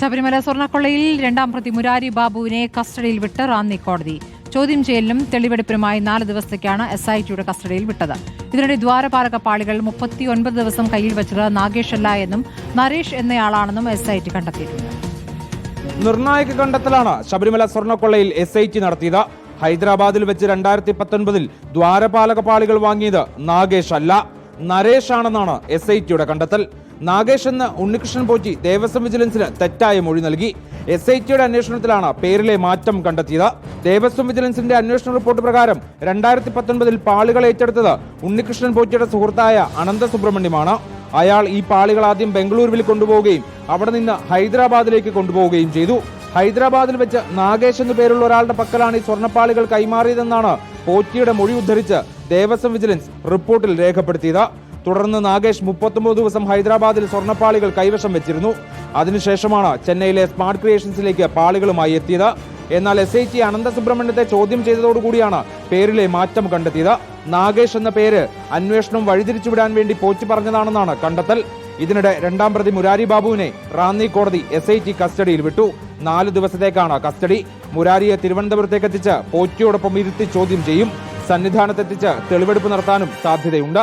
ശബരിമല സ്വർണക്കൊള്ളയിൽ രണ്ടാം പ്രതി മുരാരി ബാബുവിനെ കസ്റ്റഡിയിൽ വിട്ട് റാന്നി കോടതി. ചോദ്യം ചെയ്യലിനും തെളിവെടുപ്പിനുമായി നാല് ദിവസത്തേക്കാണ് എസ് ഐ ടിയുടെ കസ്റ്റഡിയിൽ വിട്ടത്. ഇതിനിടെ ദ്വാരപാലക പാളികൾ മുപ്പത്തിയൊൻപത് ദിവസം കയ്യിൽ വെച്ചത് നാഗേഷ് അല്ല എന്നും നരേഷ് എന്നയാളാണെന്നും എസ് ഐ ടി കണ്ടെത്തിയിട്ടുണ്ട്. നിർണായക കണ്ടെത്തലാണ് ശബരിമല സ്വർണക്കൊള്ളയിൽ എസ് ഐ ടി നടത്തിയത്. ഹൈദരാബാദിൽ വെച്ച് രണ്ടായിരത്തി പത്തൊൻപതിൽ ദ്വാരപാലക പാളികൾ വാങ്ങിയത് നാഗേഷ് അല്ല. നരേഷ് ആണെന്നാണ് എസ് ഐ ടിയുടെ കണ്ടെത്തൽ. നാഗേഷ് എന്ന ഉണ്ണികൃഷ്ണൻ പോറ്റി ദേവസ്വം വിജിലൻസിന് തെറ്റായ മൊഴി നൽകി. എസ് ഐ ടിയുടെ അന്വേഷണത്തിലാണ് പേരിലെ മാറ്റം കണ്ടെത്തിയത്. ദേവസ്വം വിജിലൻസിന്റെ അന്വേഷണ റിപ്പോർട്ട് പ്രകാരം രണ്ടായിരത്തി പത്തൊൻപതിൽ പാളികൾ ഏറ്റെടുത്തത് ഉണ്ണികൃഷ്ണൻ പോറ്റിയുടെ സുഹൃത്തായ അനന്ത സുബ്രഹ്മണ്യമാണ് അയാൾ ഈ പാളികൾ ആദ്യം ബംഗളൂരുവിൽ കൊണ്ടുപോവുകയും അവിടെ നിന്ന് ഹൈദരാബാദിലേക്ക് കൊണ്ടുപോവുകയും ചെയ്തു. ഹൈദരാബാദിൽ വെച്ച് നാഗേഷ് എന്നു പേരുള്ള ഒരാളുടെ പക്കലാണ് ഈ സ്വർണപ്പാളികൾ കൈമാറിയതെന്നാണ് പോറ്റിയുടെ മൊഴി ഉദ്ധരിച്ച് ദേവസ്വം വിജിലൻസ് റിപ്പോർട്ടിൽ രേഖപ്പെടുത്തിയത്. തുടർന്ന് നാഗേഷ് മുപ്പത്തൊമ്പത് ദിവസം ഹൈദരാബാദിൽ സ്വർണപ്പാളികൾ കൈവശം വെച്ചിരുന്നു. അതിനുശേഷമാണ് ചെന്നൈയിലെ സ്മാർട്ട് ക്രിയേഷൻസിലേക്ക് പാളികളുമായി എത്തിയത്. എന്നാൽ എസ് ഐ ടി അനന്തസുബ്രഹ്മണ്യത്തെ ചോദ്യം ചെയ്തതോടുകൂടിയാണ് പേരിലെ മാറ്റം കണ്ടെത്തിയത്. നാഗേഷ് എന്ന പേര് അന്വേഷണം വഴിതിരിച്ചുവിടാൻ വേണ്ടി പോച്ചു പറഞ്ഞതാണെന്നാണ് കണ്ടെത്തൽ. ഇതിനിടെ രണ്ടാം പ്രതി മുരാരി ബാബുവിനെ റാന്നി കോടതി എസ് ഐ ടി കസ്റ്റഡിയിൽ വിട്ടു. നാല് ദിവസത്തേക്കാണ് കസ്റ്റഡി. മുരാരിയെ തിരുവനന്തപുരത്തേക്ക് എത്തിച്ച് പോറ്റിയോടൊപ്പം ഇരുത്തി ചോദ്യം ചെയ്യും. സന്നിധാനത്തെത്തിച്ച് തെളിവെടുപ്പ് നടത്താനും സാധ്യതയുണ്ട്.